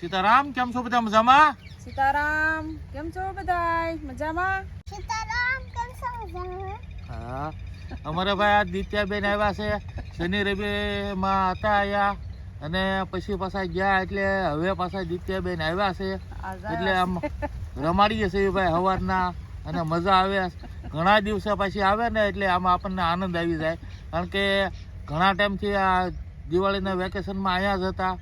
સીતારામ કેમ છો બધા મજામાં? સીતારામ કેમ છો બધા મજામાં? સીતારામ કેમ છો મજામાં? હા. અમારે ભાઈ આ દિત્યાબેન આવ્યા છે. શનિ રવિ માં હતા આયા. અને પછી પાછા ગયા એટલે હવે પાછા દિત્યાબેન આવ્યા છે. એટલે આમ રમાડીએ છીએ ભાઈ સવારના અને મજા આવે. ઘણા દિવસે પછી આવે ને એટલે આમાં આપણને આનંદ આવી જાય. કારણ કે ઘણા ટાઈમથી આ દિવાળીના વેકેશનમાં અહીંયા જ હતા.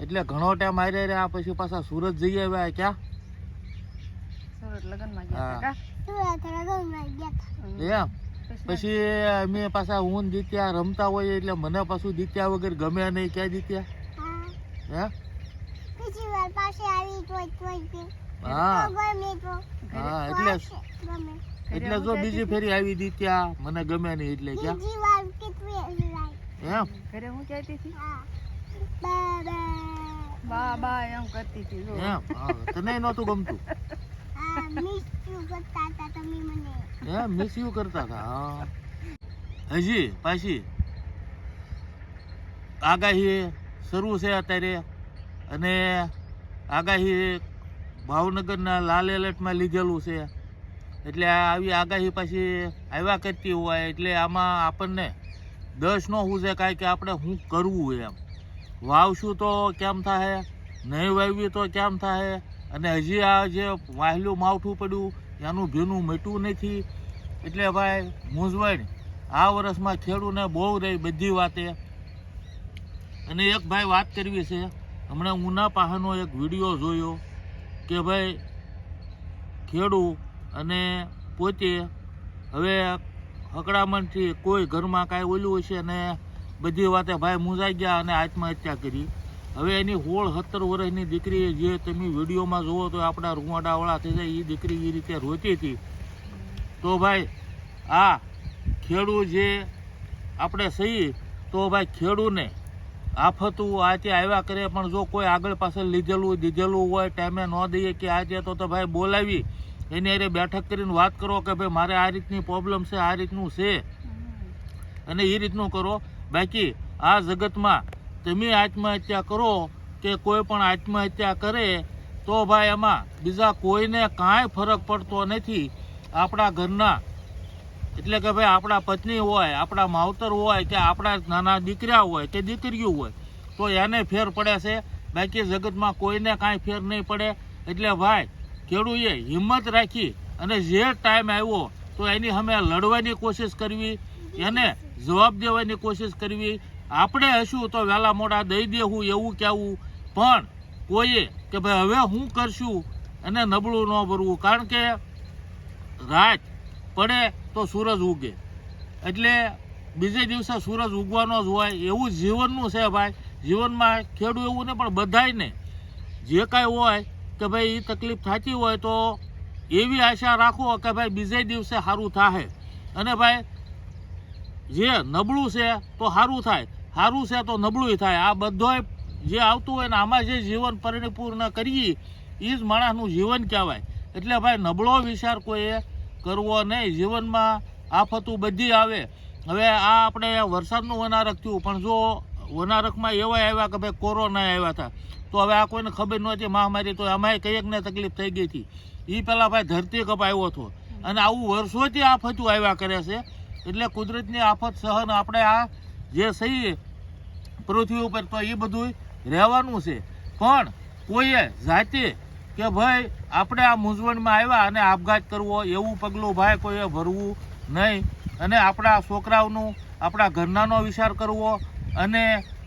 એટલે ઘણો ટાઈમ આવી રહ્યા પછી પાછા સુરત જઈ આવ્યા ક્યાં? સુરત લગ્નમાં ગયા હતા પછી મેં પાછા હું જીત્યા રમતા હોય એટલે મને પાછું જીત્યા વગર ગમે નહીં. ક્યાં જીત્યા? હા. હે? બીજી વાર પાસે આવી તોય તોય કે. હા. તો તો. હા એટલે એટલે જો બીજી ફેરી આવી જીત્યા મને ગમે નહીં એટલે ક્યાં? બીજી વાર કેટલી એમ? ઘરે હું કહેતી હતી? હા. બા બા. એમ કરતી હતી, જો. તને નહોતું ગમતું. મિસ યુ કરતા હતા હજી, પાછી. આગાહી શરૂ છે અત્યારે, અને આગાહી ભાવનગરના લાલ એલર્ટમાં લીધેલું છે. એટલે આવી આગાહી પાછી આવ્યા કરતી હોય, એટલે આમાં આપણને દસ નો હું છે કાંઈ કે આપણે શું કરવું એમ. વાવશું તો કેમ થાય નહીં વાવ્યું તો કેમ થાય અને હજી આ જે વાહેલું માવઠું પડ્યું, એનું ભીનું મટ્યું નથી. એટલે ભાઈ, મૂંઝવણ. આ વર્ષમાં ખેડૂને બહુ રહી બધી વાતે. અને એક ભાઈ વાત કરવી છે. હમણાં ઉના પાહાનો એક વીડિયો જોયો કે ભાઈ, ખેડૂ અને પોતે હવે હકડામણથી કોઈ ઘરમાં કાંઈ ઓલું હશે અને બધી વાતે ભાઈ મૂંઝાઈ ગયા અને આત્મહત્યા કરી. હવે એની હોળ સત્તર વર્ષની દીકરી જે તમે વિડીયોમાં જુઓ તો આપણા રૂવાડાવાળા થઈ જાય એ દીકરી એ રીતે રોતી હતી. તો ભાઈ આ ખેડૂ જે આપણે સહી તો ભાઈ ખેડૂને આફતું આજે આવ્યા કરે પણ જો કોઈ આગળ પાછળ લીધેલું દીધેલું હોય ટાઈમે ન દઈએ કે આજે તો તો ભાઈ બોલાવી એની અરે બેઠક કરીને વાત કરો કે ભાઈ મારે આ રીતની પ્રોબ્લેમ છે આ રીતનું છે. અને એ રીતનું કરો. બાકી આ જગતમાં તમે આત્મહત્યા કરો કે કોઈ પણ આત્મહત્યા કરે, તો ભાઈ એમાં બીજા કોઈને કાંઈ ફરક પડતો નથી. આપણા ઘરના, એટલે કે ભાઈ આપણા પત્ની હોય, આપણા માવતર હોય કે આપણા નાના દીકરા હોય કે દીકરીઓ હોય, તો એને ફેર પડે છે. બાકી જગતમાં કોઈને કાંઈ ફેર નહીં પડે. એટલે ભાઈ, ખેડૂએ હિંમત રાખી અને જે ટાઈમ આવ્યો, તો એની અમે લડવાની કોશિશ કરવી. એને જવાબ દેવાની કોશિશ કરવી. આપણે હશું તો વહેલા મોડા દઈ દેવું એવું કહેવું. પણ કોઈએ કે ભાઈ હવે હું કરશું અને નબળું ન ભરવું. કારણ કે રાત પડે તો સૂરજ ઉગે. એટલે બીજે દિવસે સૂરજ ઉગવાનો જ હોય. એવું જીવનનું છે ભાઈ. જીવનમાં ખેડૂત એવું ને પણ બધાયને જે કાંઈ હોય કે ભાઈ એ તકલીફ થતી હોય તો એવી આશા રાખો કે ભાઈ બીજે દિવસે સારું થાય અને ભાઈ જે નબળું છે તો સારું થાય. સારું છે તો નબળું થાય. આ બધોય જે આવતું હોય ને આમાં જે જીવન પરિપૂર્ણ કરીએ એ જ માણસનું જીવન કહેવાય. એટલે ભાઈ, નબળો વિચાર કોઈએ કરવો નહીં. જીવનમાં આફતું બધી આવે. હવે આ આપણે વરસાદનું વનારક થયું. પણ જો વનારકમાં એવા આવ્યા કે ભાઈ કોરોના આવ્યા હતા, તો હવે આ કોઈને ખબર નહોતી મહામારી, તો એમાંય કંઈકને તકલીફ થઈ ગઈ હતી. એ પહેલાં ભાઈ ધરતી કપ આવ્યો હતો. અને આવું વર્ષોથી આફતું આવ્યા કરે છે. એટલે કુદરતની આફત સહન આપણે આ જે સહી પૃથ્વી ઉપર તો એ બધું રહેવાનું છે. પણ કોઈએ જાતે કે ભાઈ આપણે આ મૂંઝવણમાં આવ્યા અને આપઘાત કરવો એવું પગલું ભાઈ કોઈએ ભરવું નહીં. અને આપણા છોકરાઓનું, આપણા ઘરનાનો વિચાર કરવો અને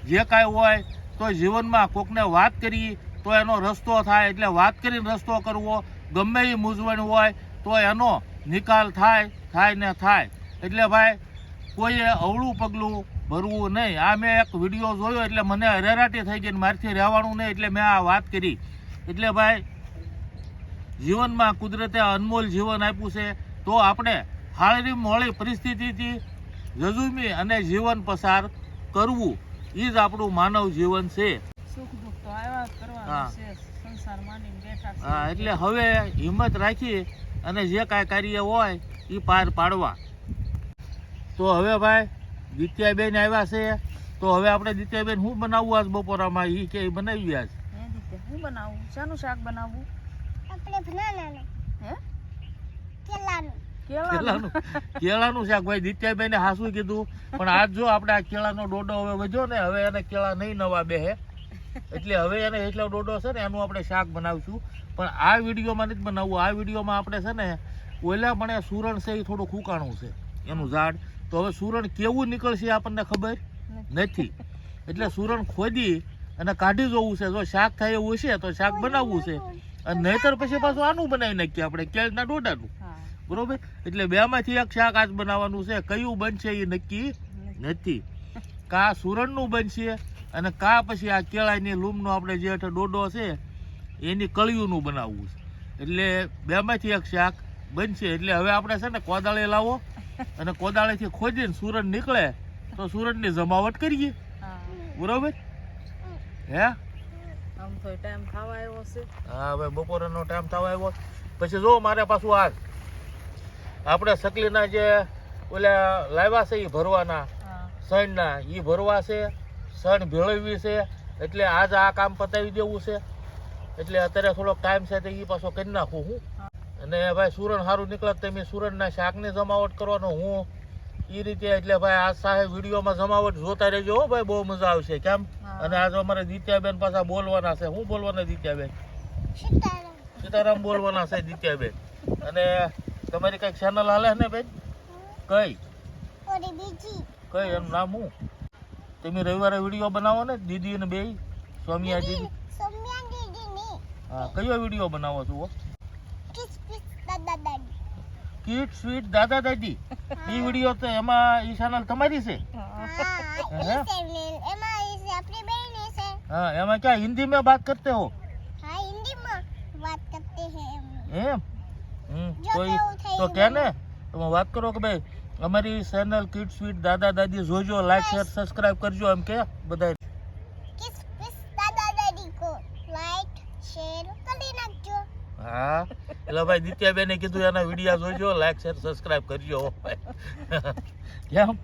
જે કાંઈ હોય તો જીવનમાં કોકને વાત કરી તો એનો રસ્તો થાય. એટલે વાત કરીને રસ્તો કરવો, ગમે એ મૂંઝવણ હોય તો એનો નિકાલ થાય થાય ને થાય. એટલે ભાઈ કોઈએ અવળું પગલું ભરવું નહીં. આ મેં એક વીડિયો જોયો એટલે મને હરેરાટી થઈ ગઈ મારથી રહેવાનું નહીં એટલે મેં આ વાત કરી. એટલે ભાઈ જીવનમાં કુદરતે અનમોલ જીવન આપ્યું છે. તો આપણે હાલની મોળી પરિસ્થિતિથી જજુમી અને જીવન પસાર કરવું. એ જ આપણું માનવ જીવન છે. હા. એટલે હવે હિંમત રાખી અને જે કાંઈ કાર્ય હોય એ પાર પાડવા. તો હવે ભાઈ દિત્યાબેન આવ્યા છે. તો હવે આપણે દિત્યાબેન શું બનાવવું આજ બપોરામાં? એ કે બનાવી આજ. હે બનાવું? શાનું શાક બનાવવું? આપણે બનાનાનું હે? કેલાનું કેળાનું? શાક. ભાઈ દિત્યાબેન હાસું કીધું. પણ આજ જો આપણે આ કેળાનો ડોડો હવે વધ્યો ને હવે એને કેળા નહીં નવા બેહે એટલે હવે એને એટલો ડોડો છે ને એનું આપણે શાક બનાવીશું. પણ આ વિડીયોમાં નથી બનાવવું. આ વિડીયોમાં આપણે છે ને ઓલા પણ એ સુરણ છે એ થોડું ફૂકાણું છે. એનું ઝાડ. તો હવે સુરણ કેવું નીકળશે આપણને ખબર નથી. એટલે સુરણ ખોદી અને કાઢી જવું છે. જો શાક થાય એવું હશે તો શાક બનાવવું છે. અને નહીતર પછી પાછું આનું બનાવી નાખીએ આપણે કેળના ડોડાનું. બરોબર? એટલે બેમાંથી એક શાક આજ બનાવવાનું છે. કયું બનશે એ નક્કી નથી. કા સુરણનું બનશે અને કા પછી આ કેળાની લૂમનો આપણે જે હેઠળ ડોડો છે એની કળિયુંનું બનાવવું છે. એટલે બેમાંથી એક શાક બનશે. એટલે હવે આપણે છે ને કોદાળે લાવો અને કોદાળેથી ખોદીને સુરજ નીકળે તો સુરણની જમાવટ કરીએ. બરોબર? હે? આમ તો ટાઈમ ખાવા આવ્યો છે. હા હવે બપોરનો ટાઈમ થવા આવ્યો. પછી જો મારે પાછું આ આપણે સકલીના જે ઓલા લાવ્યા છે એ ભરવાના સણના એ ભરવા છે સણ ભેળવવી છે એટલે આજ આ કામ પતાવી દેવું છે. એટલે અત્યારે થોડોક ટાઈમ છે તો એ પાછો કરી નાખું હું. અને ભાઈ સુરણ સારું નીકળે તો તમે સુરણના શાકની જમાવટ કરવાનો હું એ રીતે એટલે ભાઈ આ સાહેબ વિડીયોમાં જમાવટ જોતા રહેજો હો ભાઈ બહુ મજા આવશે. કેમ? અને આજે અમારે દિત્યાબેન પાછા બોલવાના છે. હું બોલવાના દિત્યાબેન? સીતારામ. સીતારામ બોલવાના છે દિત્યાબેન. અને તમારી કઈ ચેનલ હાલે ને બેન? કઈ? ઓરી બીજી. કઈ? એનું નામ હું? તમે રવિવારે વીડિયો બનાવો ને દીદી અને બે સ્વામિયા દીદી સોમ્યા દીદી ની હા કયો વીડિયો બનાવો છો હો? કિસ કિસ દાદા દાદી કીટ સ્વીટ દાદા દાદી એ વિડીયો તો એમાં એ ચેનલ તમારી છે હા હા હે? એ ચેનલ એમાં એ છે આપણી બહેન છે હા એમાં ક્યાં હિન્દી में बात करते हो હા હિન્દીમાં વાત કરતે હે એમ એમ હમ, જો કોઈ કેવું થઈ તો કે ને તમે વાત કરો કે ભાઈ અમારી ચેનલ કીટ સ્વીટ દાદા દાદી જોજો લાઈક શેર સબસ્ક્રાઇબ કરજો એમ કે બધા એટલે ભાઈ દિત્યાબેને કીધું એના વીડિયો જોજો લાઈક શેર સબસ્ક્રાઇબ કરજો. કેમ?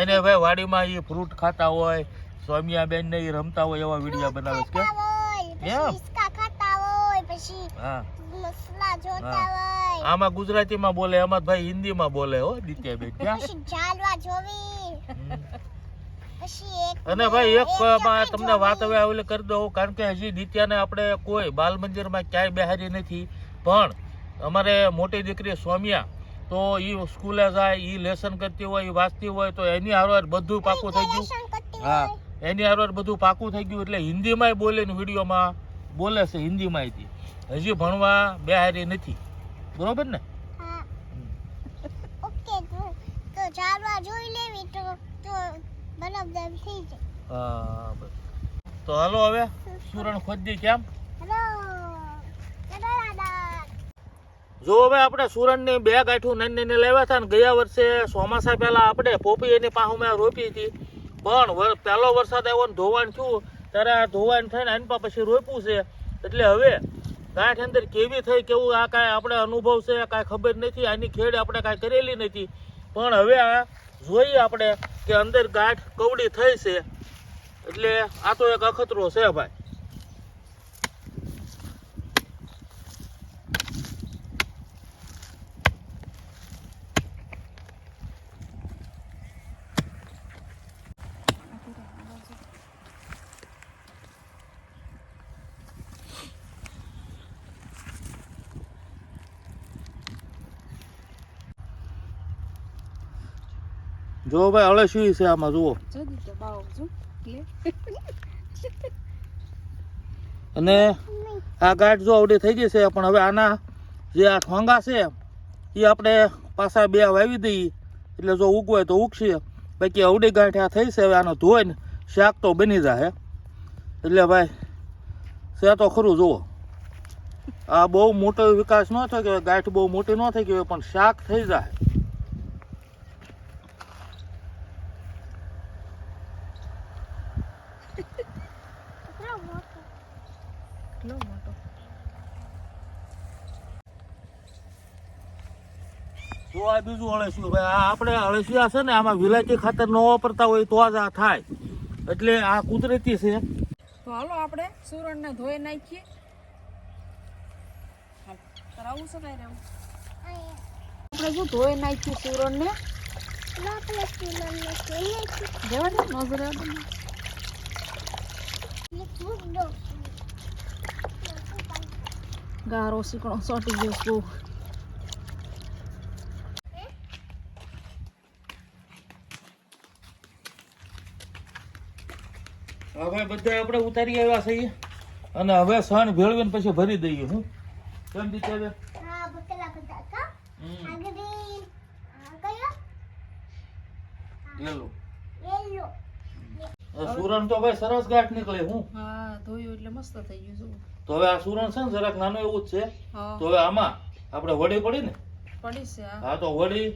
એને ભાઈ વાડીમાં એ ફ્રૂટ ખાતા હોય સોમિયાબેન ને એ રમતા હોય એવા વિડીયા બનાવે છે કેમ. આમાં ગુજરાતીમાં બોલે એમાં ભાઈ હિન્દીમાં બોલે હો દિત્યાબેન અને ભાઈ એક તમને વાત. હવે આવેલી કરી દઉં કારણ કે હજી દિત્યાને આપણે કોઈ બાલ મંદિરમાં ક્યાંય બેહારી નથી. પણ અમારે મોટી દીકરી સોમિયા તો એ સ્કૂલે જાય એ લેસન કરતી હોય એ વાંચતી હોય તો એની હારવાર બધું પાકું થઈ ગયું. હા. એની હારવાર બધું પાકું થઈ ગયું એટલે હિન્દીમાંય બોલે ને વિડીયોમાં બોલે છે હિન્દીમાંથી હજી ભણવા બેહારી નથી. બરોબર ને? હા. તો તો જાલવા જોઈ લેવી તો તો બરાબર થઈ જાય. હા બસ. તો હાલો હવે સુરણ ખોદી કેમ? હેલો. જો હવે આપણે સુરણની બે ગાંઠું નાની નાની લાવ્યા હતા ને ગયા વર્ષે ચોમાસા પહેલાં આપણે પોપી એની પાહુમાં રોપી હતી. પણ પહેલો વરસાદ આવ્યો ને ધોવાણ થયું, ત્યારે આ ધોવાણ થઈને આનપા પછી રોપ્યું છે. એટલે હવે ગાંઠ અંદર કેવી થઈ, કેવું, આ કાંઈ આપણે અનુભવ છે કાંઈ ખબર નથી, આની ખેડ આપણે કાંઈ કરેલી નથી. પણ હવે આ જોઈએ આપણે કે અંદર ગાંઠ કવડી થઈ છે. એટલે આ તો એક અખતરો છે ભાઈ. જો ભાઈ અળસિયું છે આમાં જુઓ. અને આ ગાંઠ જો અવડી થઈ ગઈ છે પણ હવે આના જે આ ઠોંગા છે એ આપણે પાછા બે વાવી દઈએ. એટલે જો ઉગવાય તો ઉગશે. બાકી અવડી ગાંઠ આ થઈ છે હવે આનો ધોઈને શાક તો બની જાય એટલે ભાઈ છે તો ખરું જુઓ. આ બહુ મોટો વિકાસ ન થયો કે ગાંઠ બહુ મોટી ન થઈ ગઈ હોય, પણ શાક થઈ જાય કેટલો મોટો કેટલો મોટો જો આ બીજું અળસિયું ભાઈ આપણે અળસિયા છે ને, આમાં વિલાયતી ખાતર ન વાપરતા હોય તો જ આ થાય. એટલે આ કુદરતી છે. તો હાલો આપણે સુરણને ધોઈ નાખીએ. કરાવું છે કાંઈ રહેવું? આપણે શું ધોઈ નાખ્યું સુરણને? આપણે સ્કૂલને જોઈએ છે જવા દે નજર આવે ને. ને ફૂટ દો ગારો શીકણો ચોટી ગયો છે બહુ હવે બધા આપણે ઉતારી આવ્યા છીએ. અને હવે સણ ભેળવીને પછી ભરી દઈએ હું. કેમ દીધા હા બકલા બધા કા હમ, કયો? લેલો યેલો સુરણ તો ભાઈ સરસ ગાંઠ નીકળે હું. હા ધોયું એટલે મસ્ત થઈ ગયું જો તો હવે આ સુરણ છે ને જરાક નાનું એવું જ છે. તો હવે આમાં આપણે વડી પડી ને? પડી છે હા. હા તો વડી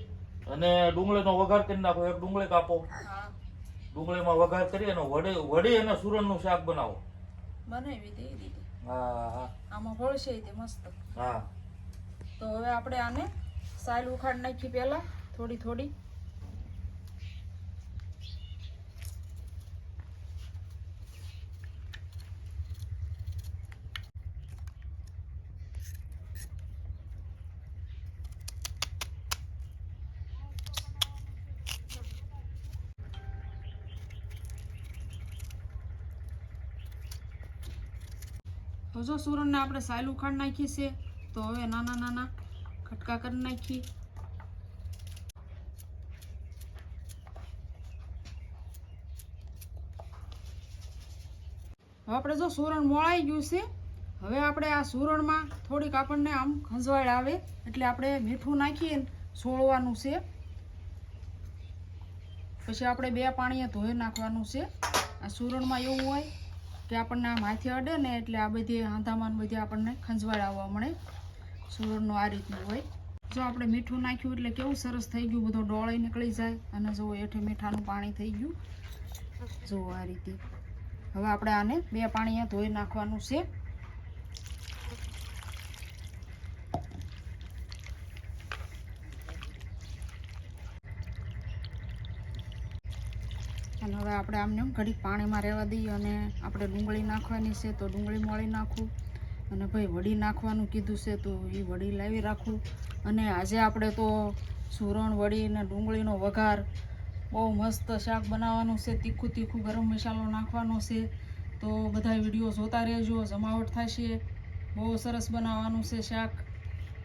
અને ડુંગળીનો વઘાર કરી નાખો. એક ડુંગળી કાપો. હા. ડુંગળીમાં વઘાર કરી અને વડે વડે અને સુરણનું શાક બનાવો. બનાવી દે દીધી. હા હા. આમાં ભળશે તે મસ્ત. હા. તો હવે આપણે આને સાઈલ ઉખાડ નાખી પહેલા થોડી થોડી. તો જો સુરણને આપણે સાલ ઉખાડ નાખીએ છે, તો હવે નાના નાના ખટકા કરી નાખીએ હવે આપણે જો સુરણ મોળાઈ ગયું છે, હવે આપણે આ સુરણમાં થોડીક આપણને આમ ખંજવાળ આવે, એટલે આપણે મીઠું નાખીએ સોળવાનું છે. પછી આપણે બે પાણીએ ધોઈ નાખવાનું છે. આ સુરણમાં એવું હોય કે આપણને આમ હાથે અડે ને એટલે આ બધી આંધામાં બધી આપણને ખંજવાળ આવવા મળે. સુરણનું આ રીતનું હોય. જો આપણે મીઠું નાખ્યું એટલે કેવું સરસ થઈ ગયું, બધો ડોળાઈ નીકળી જાય અને જો હેઠે મીઠાનું પાણી થઈ ગયું. જો આ રીતે. હવે આપણે આને બે પાણીએ ધોઈ નાખવાનું છે. અને હવે આપણે આમને ઘડી પાણીમાં રહેવા દઈએ અને આપણે ડુંગળી નાખવાની છે તો ડુંગળી મોળી નાખું. અને ભાઈ વડી નાખવાનું કીધું છે તો એ વડી લાવી રાખું. અને આજે આપણે તો સુરણ વડી અને ડુંગળીનો વઘાર બહુ મસ્ત શાક બનાવવાનું છે, તીખું તીખું ગરમ મસાલો નાખવાનો છે. તો બધા વીડિયો જોતા રહેજો, જમાવટ થશે. બહુ સરસ બનાવવાનું છે શાક.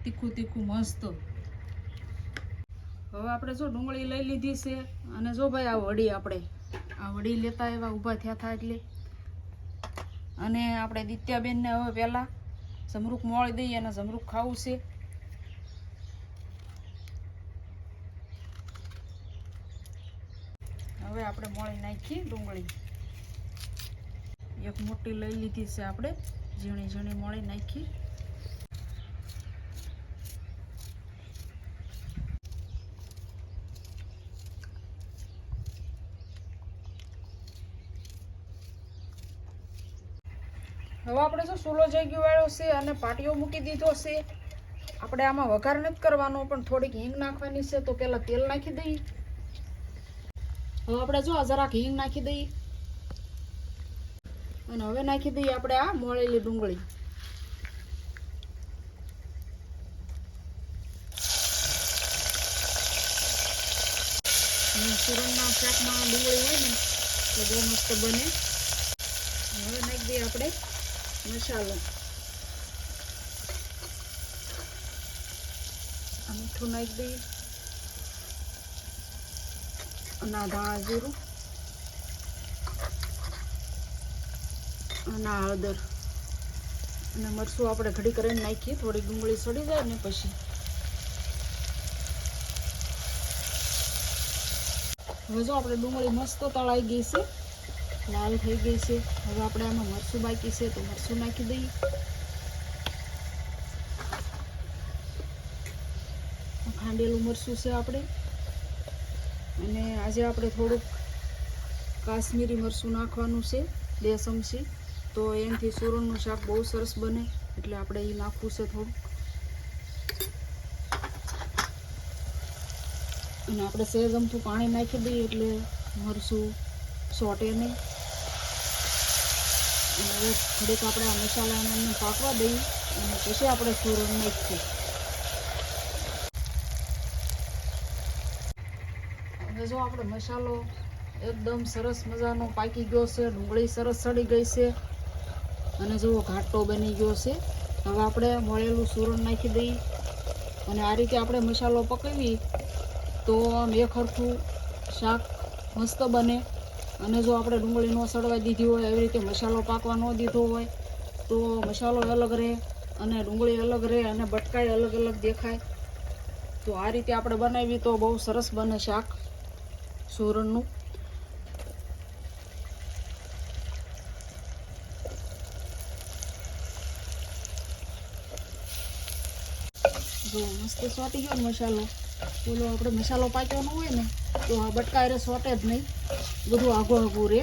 તીખું તીખું મસ્ત. હવે આપણે જો ડુંગળી લઈ લીધી છે અને જો ભાઈ આ વડી આપણે વડી લેતા એવા ઊભા થયા હતા એટલે. અને આપણે દિત્યાબેનને હવે પહેલાં જમરૂક મોળી દઈએ અને જમરૂક ખાવું છે. હવે આપણે મોળી નાખીએ ડુંગળી. એક મોટી લઈ લીધી છે આપણે. ઝીણી ઝીણી મોળી નાખી. હવે આપણે શું, સૂલો જઈ વાળો છે અને પાટીઓ મૂકી દીધો છે. આપણે આમાં વઘાર નથી કરવાનો, પણ થોડીક હિંગ નાખવાની છે, તો પહેલાં તેલ નાખી દઈએ. હવે આપણે જો જરાક હિંગ નાખી દઈએ. અને હવે નાખી દઈએ આપણે આ મોળેલી ડુંગળી. અને સુરણના શાકમાં ડુંગળી હોય ને, તો બહુ મસ્ત બને. હવે નાખી દઈએ આપણે મસાલો મીઠું નાખી દઈએ અને ધાણા જીરું અને હળદર અને મરસું આપણે ઘડી કરીને નાખીએ થોડી ડુંગળી સડી જાય ને પછી હવે જો આપણે ડુંગળી મસ્ત તળાઈ ગઈ છે લાલ થઈ ગઈ છે. હવે આપણે આમાં મરસું બાકી છે તો મરસું નાખી દઈએ. ખાંડેલું મરસું છે આપણે. અને આજે આપણે થોડુંક કાશ્મીરી મરસું નાખવાનું છે, બે ચમચી. તો એનાથી સુરણનું શાક બહુ સરસ બને, એટલે આપણે એ નાખવું છે થોડુંક. અને આપણે સેજમતું પાણી નાખી દઈએ એટલે મરસું સોટે નહીં. અને થોડીક આપણે આ મસાલાને પાકવા દઈએ અને પછી આપણે સુરણ નાખીએ હવે જો આપણે મસાલો એકદમ સરસ મજાનો પાકી ગયો છે, ડુંગળી સરસ સડી ગઈ છે અને જુઓ ઘાટો બની ગયો છે. હવે આપણે મળેલું સુરણ નાખી દઈએ અને આ રીતે આપણે મસાલો પકવી તો આમ એક હરખું શાક મસ્ત બને. અને જો આપણે ડુંગળી ન સડવા દીધી હોય, એવી રીતે મસાલો પાકવા ન દીધો હોય, તો મસાલો અલગ રહે અને ડુંગળી અલગ રહે અને બટકાઈ અલગ અલગ દેખાય. તો આ રીતે આપણે બનાવી તો બહુ સરસ બને શાક સુરણનું. જો મસ્ત સોટી ગયો મસાલો. પેલો આપણે મસાલો પાક્યો હોય ને, તો આ બટકાયરે સોટે જ નહીં. બધું આઘું આઘું રહે.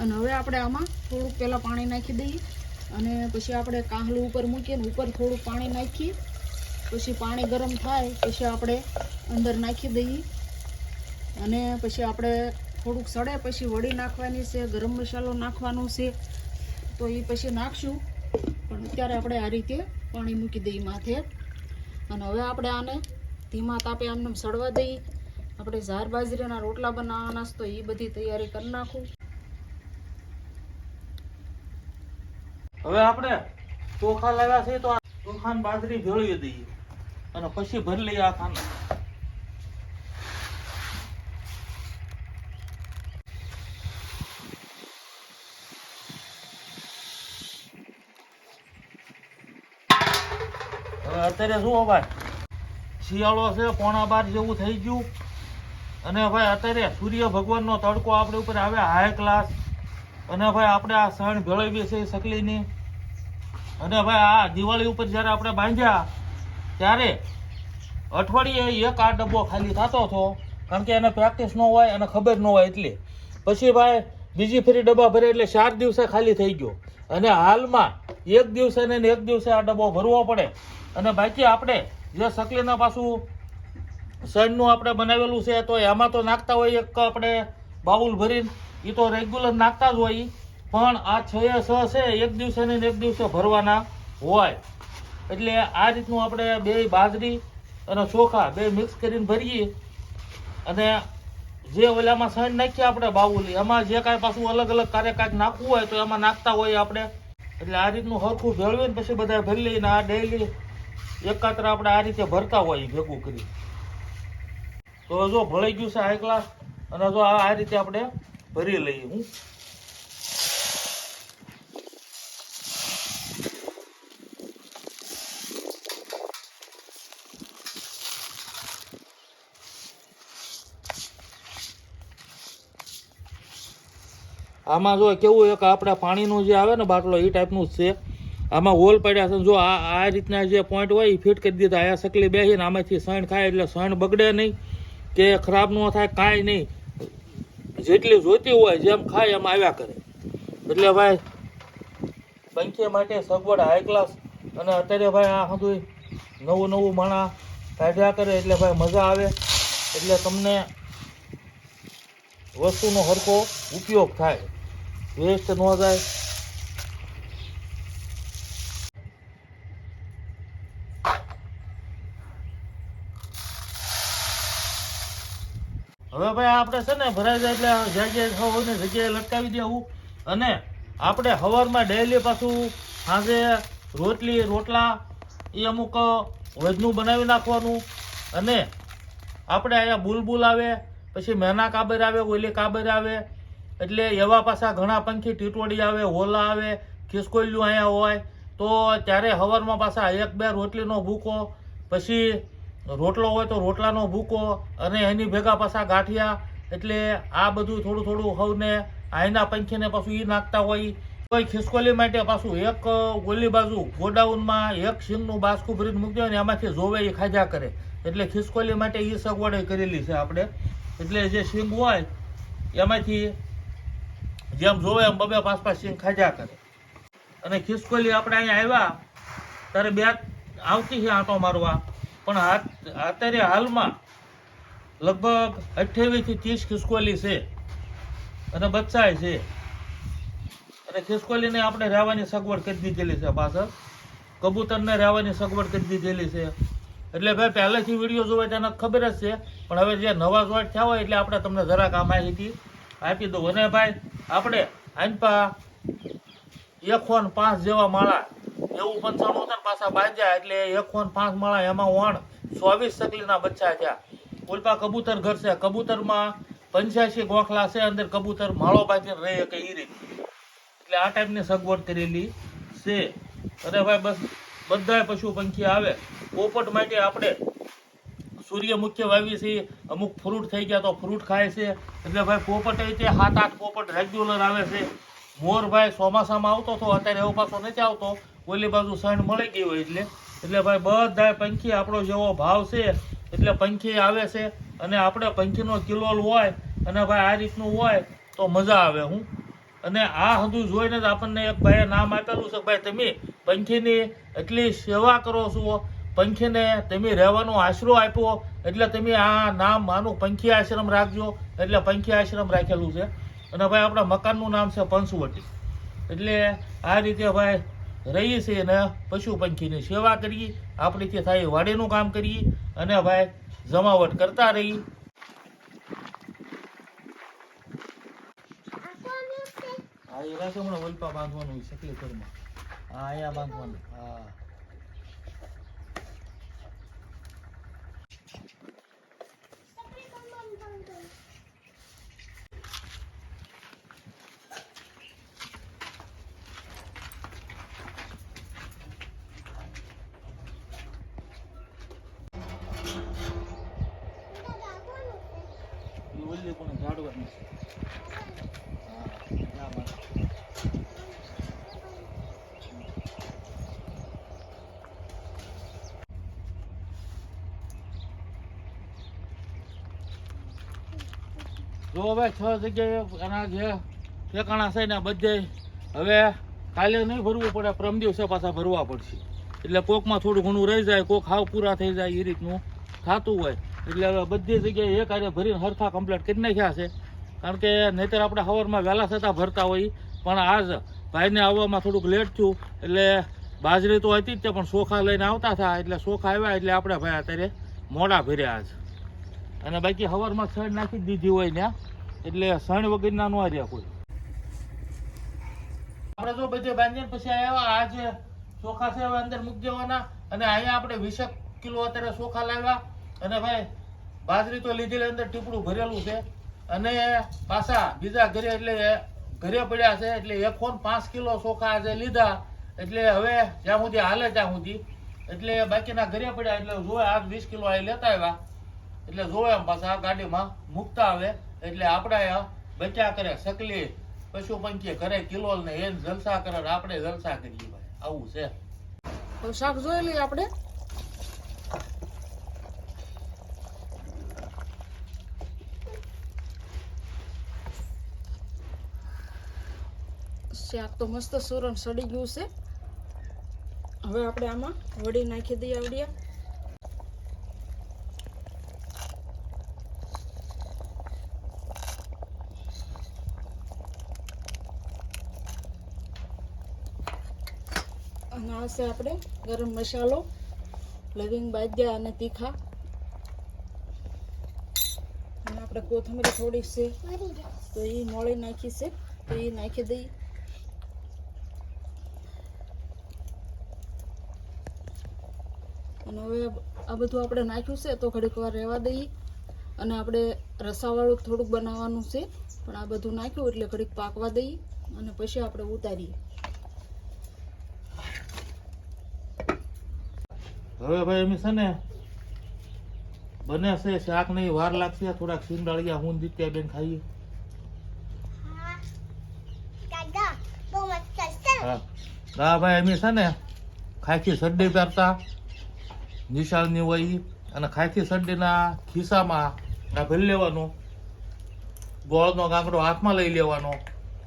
અને હવે આપણે આમાં થોડુંક પહેલાં પાણી નાખી દઈએ. અને પછી આપણે કાંહલું ઉપર મૂકીએ ઉપર થોડુંક પાણી નાખીએ. પછી પાણી ગરમ થાય, પછી આપણે અંદર નાખી દઈએ. અને પછી આપણે થોડુંક સડે, પછી વડી નાખવાની છે, ગરમ મસાલો નાખવાનો છે. તો એ પછી નાખશું. પણ અત્યારે આપણે આ રીતે પાણી મૂકી દઈએ માથે. અને હવે આપણે આને ધીમા તાપે આમને સડવા દઈએ આપણે ઝાર બાજરીના રોટલા બનાવવાના તો એ બધી તૈયારી કરી નાખું. હવે આપણે ચોખા લાવ્યા છે, તો ચોખાને બાજરી ભેળવી દઈએ અને પછી ભરી લઈએ આ ખાના અત્યારે શું ભાઈ શિયાળો છે, પોણા બાર જેવું થઈ ગયું. અને ભાઈ અત્યારે સૂર્ય ભગવાનનો તડકો આપણે ઉપર આવે હાઈ ક્લાસ અને ભાઈ આપણે આ સણ ભેળવીએ છે સકલીની અને ભાઈ આ દિવાળી ઉપર જ્યારે આપણે બાંધ્યા, ત્યારે અઠવાડિયે એક આ ડબ્બો ખાલી થતો હતો. કારણ કે એને પ્રેક્ટિસ ન હોય અને ખબર ન હોય એટલે. પછી ભાઈ બીજી ફેરી ડબ્બા ભરે એટલે ચાર દિવસે ખાલી થઈ ગયો. અને હાલમાં એક દિવસે ને એક દિવસે આ ડબ્બો ભરવો પડે. અને બાકી આપણે જે સકલીના પાછું સણનું આપણે બનાવેલું છે, તો એમાં તો નાખતા હોય એક આપણે બાઉલ ભરીને. એ તો રેગ્યુલર નાખતા જ હોય. પણ આ છ એ છ, એક દિવસે ને એક દિવસે ભરવાના હોય. એટલે આ રીતનું આપણે બે બાજરી અને ચોખા બે મિક્સ કરીને ભરીએ. અને જે ઓલામાં સણ નાખીએ આપણે બાઉલી, એમાં જે કાંઈ પાછું અલગ અલગ કાર્ય કાંઈક નાખવું હોય તો એમાં નાખતા હોય આપણે. એટલે આ રીતનું હરખું ભેળવીને પછી બધા ભરી લઈને આ ડેઈલી એકાત્ર આપણે આ રીતે ભરતા હોય ભેગું કરી. તો જો ભળી ગયું છે હાઈ ક્લાસ અને જો આ રીતે આપણે ભરી લઈએ હું. આમાં જો કેવું એક આપણે પાણીનું જે આવે ને બાટલો, એ ટાઈપનું જ છે. આમાં હોલ પડ્યા છે જો આ આ રીતના જે પોઈન્ટ હોય એ ફિટ કરી દીધા આયા સકલી બેસીને આમાંથી સણ ખાય એટલે સણ બગડે નહીં, કે ખરાબ ન થાય કાંઈ નહીં. જેટલી જોઈતી હોય જેમ ખાય એમ આવ્યા કરે. એટલે ભાઈ, પંખી માટે સગવડ હાઈ ક્લાસ અને અત્યારે ભાઈ આ બધું નવું નવું માણા કાઢ્યા કરે એટલે ભાઈ મજા આવે. એટલે તમને વસ્તુનો હરખો ઉપયોગ થાય. વેસ્ટ ન જાય. હવે ભાઈ આપણે છે ને ભરાઈ જાય એટલે જગ્યાએ ને જગ્યાએ લટકાવી દેવું. અને આપણે હવારમાં ડેલી પાછું સાંજે રોટલી, રોટલા, એ અમુક વજનું બનાવી નાખવાનું. અને આપણે અહીંયા બુલબુલ આવે, પછી મેના કાબર આવે, ઓલી કાબર આવે, એટલે એવા પાછા ઘણા પંખી ટીટોડી આવે હોલા આવે ખિસકોલ્યું અહીંયા હોય. તો ત્યારે હવારમાં પાછા એક બે રોટલીનો ભૂકો, પછી રોટલો હોય તો રોટલાનો ભૂકો અને એની ભેગા પાછા ગાંઠિયા, એટલે આ બધું થોડું થોડું હવને આઈના પંખીને પાછું એ નાખતા હોય. કોઈ ખિસકોલી માટે પાછું એક ગોલી બાજુ ગોડાઉનમાં એક સિંગનું બાસકું ભરીને મૂકી દે ને એમાંથી જોવે એ ખાજા કરે. એટલે ખિસકોલી માટે એ સગવડ કરેલી છે આપણે. એટલે જે સિંગ હોય, એમાંથી જેમ જોવે એમ બબે પાસ પાસ સિંગ ખાજા કરે. અને ખિસકોલી આપણે અહીંયા આવ્યા, ત્યારે બે આવતી છે આંટો મારવા. પણ અત્યારે હાલમાં લગભગ અઠ્યાવીસથી ત્રીસ ખિસકોલી છે અને બચ્ચાય છે. અને અને ખિસકોલીને આપણે રહેવાની સગવડ કરી દીધેલી છે પાછળ. કબૂતરને રહેવાની સગવડ કરી દીધેલી છે. એટલે ભાઈ, પહેલેથી વીડિયો જોવે તેને ખબર જ છે, પણ હવે જે નવા જોઈન્ટ થયા હોય એટલે આપણે તમને જરાક આ માહિતી આપી દઉં. અને ભાઈ, આપણે આનપા એકસો ને પાંચ જેવા માળા. એવું પંચાણું હતા પાછા બાંધ્યા એટલે એકસો ને પાંચ માળા એમાં વણ ચોવીસ સકલીના બચ્ચા થયા. ઉલ્પા કબૂતર ઘર છે. કબૂતરમાં પંચ્યાસી ગોખલા છે. અંદર કબૂતર માળો બાંધીને રહે કે એ રીતે એટલે આ ટાઈપની સગવડ કરેલી છે. અને ભાઈ, બસ બધાય પશુ પંખી આવે. પોપટ માટે આપણે. સૂર્યમુખ્ય વાવી છે. અમુક ફ્રૂટ થઈ ગયા તો ફ્રૂટ ખાય છે. એટલે ભાઈ, પોપટ એ તે સાત આઠ પોપટ રેગ્યુલર આવે છે. મોર ભાઈ ચોમાસામાં આવતો હતો, અત્યારે એવો પાછો નથી આવતો. ઓલી બાજુ સણ મળી ગઈ હોય એટલે. એટલે ભાઈ બધા પંખી આપણો જેવો ભાવ છે, એટલે પંખી આવે છે અને આપણે પંખીનો કિલોલ હોય અને ભાઈ આ રીતનું હોય તો મજા આવે હું. અને આ બધું જોઈને જ આપણને એક ભાઈએ નામ આપેલું છે ભાઈ તમે પંખીની એટલી સેવા કરો છો, પંખીને તમે રહેવાનો આશરો આપ્યો, એટલે તમે આ નામ આનું પંખી આશ્રમ રાખજો, એટલે પંખી આશ્રમ રાખેલું છે. અને ભાઈ આપણા મકાનનું નામ છે પંચવટી. એટલે આ રીતે ભાઈ રહીએ છીએ ને પશુ પંખીની સેવા કરીએ આપણીથી થાય વાડીનું કામ કરીએ અને ભાઈ જમાવટ કરતા રહીએ. છે? હા એ રાખે હમણાં વલપા બાંધવાનું હોય શકલી ઘરમાં હા અહીંયા બાંધવાનું. હા સપરી કોણ કોણ કોણ દાદા કોનું છે એ ઓલી પણ ઝાડવાની છે હા ત્યાં બાંધ. જો હવે છ જગ્યાએ એના જે ઠેકાણા છે ને બધે હવે કાલે નહીં ભરવું પડે, પ્રમ દિવસે પાછા ભરવા પડશે. એટલે કોકમાં થોડું ઘણું રહી જાય, કોક હાવ પૂરા થઈ જાય એ રીતનું થતું હોય. એટલે હવે બધી જગ્યાએ એક કાર્ય ભરીને હરખા કમ્પ્લીટ કરી નાખ્યા છે. કારણ કે નહીતર આપણે હવરમાં વહેલા થતાં ભરતા હોય પણ આજ ભાઈને આવવામાં થોડુંક લેટ થયું, એટલે બાજરી તો હતી જ તે, પણ સોખા લઈને આવતા હતા એટલે સોખા આવ્યા, એટલે આપણે ભાઈ અત્યારે મોડા ભર્યા આજ. અને બાકી હવરમાં છડ નાખી દીધી હોય ને એટલે સણ વગરના નો રહ્યા કોઈ. આપણે જો બધે બાંધીને પછી આવ્યા આજે ચોખા છે અંદર મૂકી દેવાના. અને અહીંયા આપણે વીસેક કિલો અત્યારે ચોખા લાવ્યા. અને ભાઈ, બાજરી તો લીધેલી અંદર ટીપડું ભરેલું છે. અને પાછા બીજા ઘરે એટલે ઘરે પડ્યા છે, એટલે એકોન પાંચ કિલો ચોખા આજે લીધા. એટલે હવે જ્યાં સુધી હાલે ત્યાં સુધી. એટલે બાકીના ઘરે પડ્યા, એટલે જોવે આઠ વીસ કિલો અહીં લેતા આવ્યા. એટલે જોવે એમ પાછા ગાડીમાં મૂકતા આવે. એટલે આપણે બચ્યા કરે સકલી પશુ પંખી ઘરે કિલોલ ને એને જલસા કરે આપણે જલસા કરીએ ભાઈ. આવું છે. શાક જોઈ લઈએ આપણે. શાક તો મસ્ત સુરણ સડી ગયું છે. હવે આપણે આમાં વડી નાખી દઈએ આવડીએ અને આ છે આપણે. ગરમ મસાલો, લવિંગ બાજ્યા અને તીખા. અને આપણે કોથમરી થોડી છે. તો એ મોળી નાખી છે. તો એ નાખી દઈએ અને હવે આ બધું આપણે નાખ્યું છે તો ઘડીક વાર રહેવા દઈએ. અને આપણે રસાવાળું થોડુંક બનાવવાનું છે. પણ આ બધું નાખ્યું એટલે ઘડીક પાકવા દઈએ. અને પછી આપણે ઉતારીએ. હવે ભાઈ એમ છે ને બને છે, શાક નહીં, વાર લાગશે, થોડાક સિંગાળિયા હું દીત્યા બેન ખાઈએ. હા. ભાઈ એમ છે ને ખાખી સડ્ડી પહેરતા, નિશાળની હોય અને ખાખી સડ્ડીના ખિસ્સામાં, આ ભરી લેવાનું. ગોળનો ગાંગડો હાથમાં લઈ લેવાનો.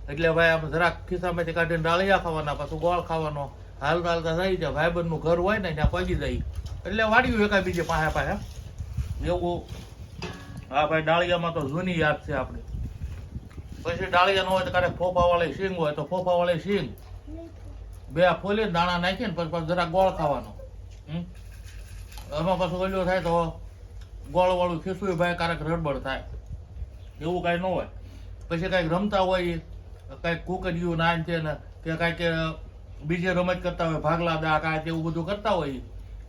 એટલે ભાઈ, આમ જરાક ખિસ્સામાંથી કાઢીને ડાળિયા ખાવાના, પાછું ગોળ ખાવાનો. હાલતા હાલતા થઈ જાય ભાઈબંધનું ઘર હોય ને ત્યાં પગી જાય. એટલે વાડ્યું એકા બીજે પાસે પાસે એવું. હા ભાઈ, ડાળિયામાં તો જૂની યાદ છે આપણે. પછી ડાળિયા ન હોય તો ક્યારેક ફોફા વાળી સિંગ હોય તો ફોફા વાળી સિંગ બે ફોલી દાણા નાખીને પછી જરા ગોળ ખાવાનો? એમાં પાછું ઓલ્યો થાય તો ગોળ વાળું ખીસું ભાઈ ક્યારેક રડબડ થાય. એવું કાંઈ ન હોય. પછી કાંઈક રમતા હોય, કાંઈક કુકડીયું નાન છે ને, કે કાંઈક બીજે રમત કરતા હોય, ભાગલા દા કાંઈ તેવું બધું કરતા હોય,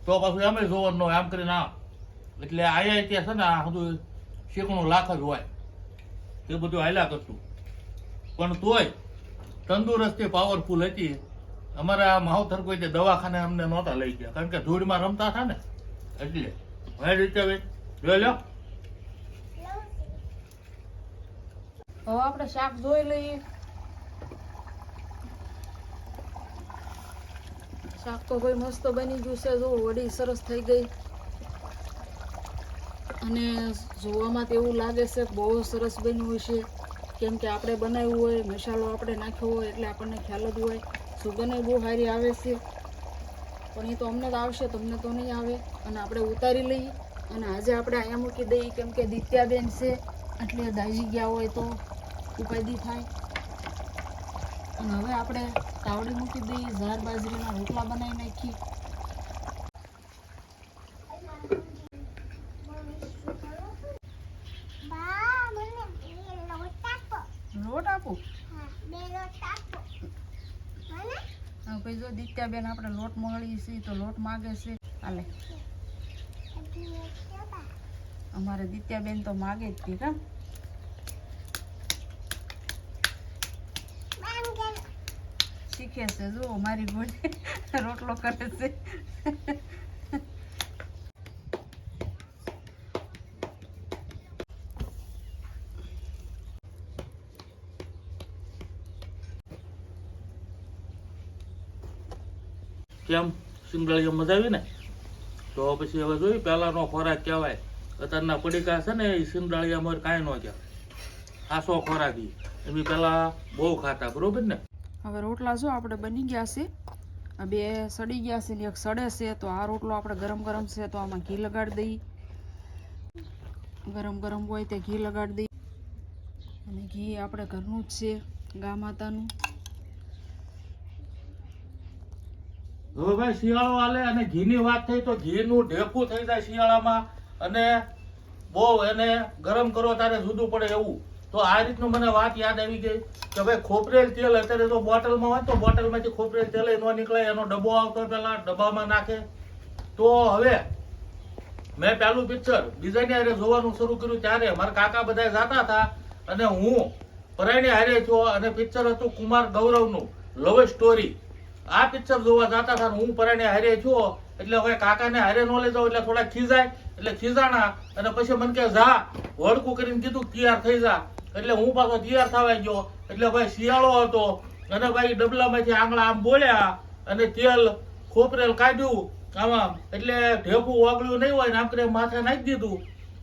તો પાછું એમ જોવાનું હોય, આમ કરીને આ એટલે આયા ત્યાં છે ને, આ બધું શીખણું લાખ જ હોય. એ બધું હાલ્યા કરતું પણ તોય તંદુરસ્તી પાવરફુલ હતી. અમારા માવતર કોઈ દવાખાને અમને નહોતા લઈ ગયા. કારણ કે ધૂળમાં રમતા હતા ને, એટલે એ રીતે હવે જોઈ લો હવે આપણે શાક જોઈ લઈએ. શાક તો ભાઈ મસ્ત બની ગયું છે. જો વડી સરસ થઈ ગઈ. અને જોવામાં તો એવું લાગે છે બહુ સરસ બન્યું હશે કેમ કે આપણે બનાવ્યું હોય, મસાલો આપણે નાખ્યો હોય એટલે આપણને ખ્યાલ જ હોય. સુગંધ બહુ સારી આવે છે. પણ એ તો અમને તો આવશે, તમને તો નહીં આવે. અને આપણે ઉતારી લઈએ. અને આજે આપણે અહીંયા મૂકી દઈએ. કેમ કે દિત્યાબેન છે, એટલે દાજી ગયા હોય તો ઉપાધિ થાય. અને હવે આપણે તાવડી મૂકી દઈએ ઝાર બાજરીના રોટલા બનાવી નાખી બા મને બે લોટ આપો. પછી જો દિત્યાબેન આપણે લોટ મળી છે તો લોટ માગે છે. હાલે. અમારે દિત્યાબેન તો માગે જ હતી કા બામ ગેલ શીખે છે. જો મારી ગોળી રોટલો કરે છે. કેમ? સિંગડાળીઓ મજા આવી ને? તો પછી હવે જોયું, પહેલાનો ખોરાક કહેવાય. અત્યારના પડીકા છે ને એ સિંગડાળીયામાં કાંઈ ન કહેવાય. આસો ખોરાક એ પહેલા બહુ ખાતા, બરોબર ને? હવે રોટલા જો આપણે બની ગયા છે. બે સડી ગયા છે ને એક સડે છે તો આ રોટલો આપણે ગરમ ગરમ છે તો આમાં ઘી લગાડી દઈએ. ગરમ ગરમ હોય તે ઘી લગાડી દઈએ. અને ઘી આપણે ઘરનું જ છે, ગા માતાનું. હવે ભાઈ શિયાળો આલે અને ઘીની વાત થઈ તો ઘીનું ઢેફું થઈ જાય શિયાળામાં અને બહુ એને ગરમ કરો ત્યારે જુદું પડે એવું. તો આ રીતનું મને વાત યાદ આવી ગઈ કે ભાઈ ખોપરેલ તેલ અત્યારે તો બોટલમાં હોય તો બોટલમાંથી ખોપરેલ તેલ ન નીકળે, એનો ડબ્બો આવતો પેલા ડબ્બામાં નાખે. તો હવે મેં પેલું પિક્ચર બીજાની હારે જોવાનું શરૂ કર્યું ત્યારે મારા કાકા બધા જાતા હતા અને હું પરાયણે હારે છો અને પિક્ચર હતું કુમાર ગૌરવનું લવ સ્ટોરી આ પિક્ચર જોવા જતા હતા હું પરાયણે હારે છો એટલે હવે કાકાને હારે નો લઈ જાઉં એટલે થોડા ખીજાય. એટલે ખીજાણા અને પછી મને કે જા વડકું કરીને કીધું તૈયાર થઈ જા. એટલે હું પાછો તૈયાર થવા ગયો. એટલે ભાઈ શિયાળો હતો. અને ભાઈ ડબલામાંથી આંગળા આમ બોલ્યા અને તેલ ખોપરેલ કાઢ્યું. આમાં એટલે ઢેપું વાગળ્યું નહીં હોય ને આમ કરીને માથે નાખી દીધું.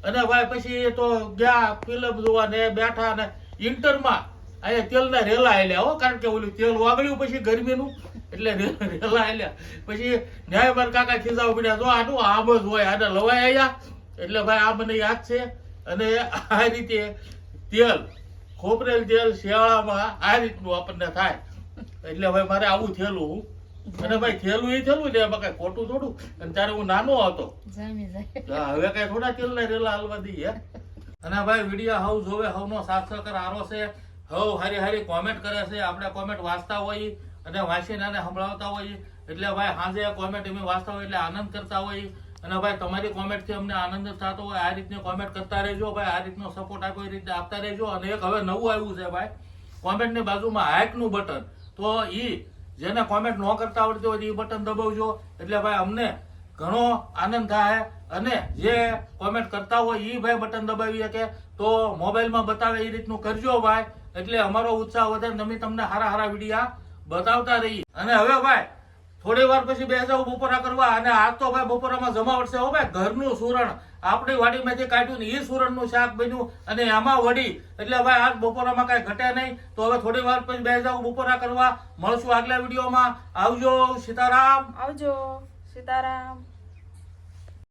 અને ભાઈ પછી તો ગયા ફિલ્મ જોવા ને બેઠા ને ઇન્ટરમાં. અહીંયા તેલના રેલા આલ્યા હો, કારણ કે ઓલું તેલ વાગળ્યું પછી ગરમીનું. એટલે રેલા આલ્યા પછી ન્યાય કાકા ખીજાવ પડ્યા, જો આનું આમ જ હોય, આને લવાય આયા. એટલે ભાઈ આ મને યાદ છે. અને આ રીતે તેલ ખોપરેલ તેલ શિયાળામાં આ રીતનું આપણને થાય. એટલે ભાઈ મારે આવું થયેલું અને ભાઈ થયેલું એ થયેલું ને એમાં કઈ ખોટું થોડું? અને ત્યારે હું નાનો હતો. હવે કઈ થોડા તેલ ના રેલા હાલવા દઈએ અને ભાઈ વીડિયો હાઉ જોવે હવનો સાથ આરો છે. હવ હારી હારી કોમેન્ટ કરે છે. આપણે કોમેન્ટ વાંચતા હોઈએ અને વાંચીને સંભળાવતા હોઈએ એટલે ભાઈ સાંજે કોમેન્ટ એમ વાંચતા હોય એટલે આનંદ કરતા હોઈએ અને ભાઈ, તમારી કોમેન્ટથી અમને આનંદ થતો હોય. આ રીતની કોમેન્ટ કરતા રહેજો ભાઈ, આ રીતનો સપોર્ટ આપો, એ રીતે આપતા રહેજો. અને એક હવે નવું આવ્યું છે ભાઈ કોમેન્ટની બાજુમાં હાઇકનું બટન તો એ જેને કોમેન્ટ ન કરતા આવડતી હોય એ બટન દબાવજો. એટલે ભાઈ, અમને ઘણો આનંદ થાય. અને જે કોમેન્ટ કરતા હોય એ ભાઈ બટન દબાવી શકે. તો મોબાઈલમાં બતાવે એ રીતનું કરજો ભાઈ. એટલે અમારો ઉત્સાહ વધે અમે તમને સારા સારા વિડીયા બતાવતા રહીએ. અને હવે ભાઈ થોડી વાર પછી બે જાવ બપોરા કરવા અને આજ તો ભાઈ બપોરામાં જમાવટ છે હો ભાઈ, ઘરનું સુરણ. આપણી વાડીમાંથી કાઢ્યું ને એ સુરણનું શાક બન્યું અને એમાં વડી. એટલે ભાઈ આજ બપોરામાં કાંઈ ઘટે નહીં. તો હવે થોડી વાર પછી બે જાવ બપોરા કરવા. મળશું આગલા વિડીયોમાં. આવજો, સીતારામ. આવજો, સીતારામ.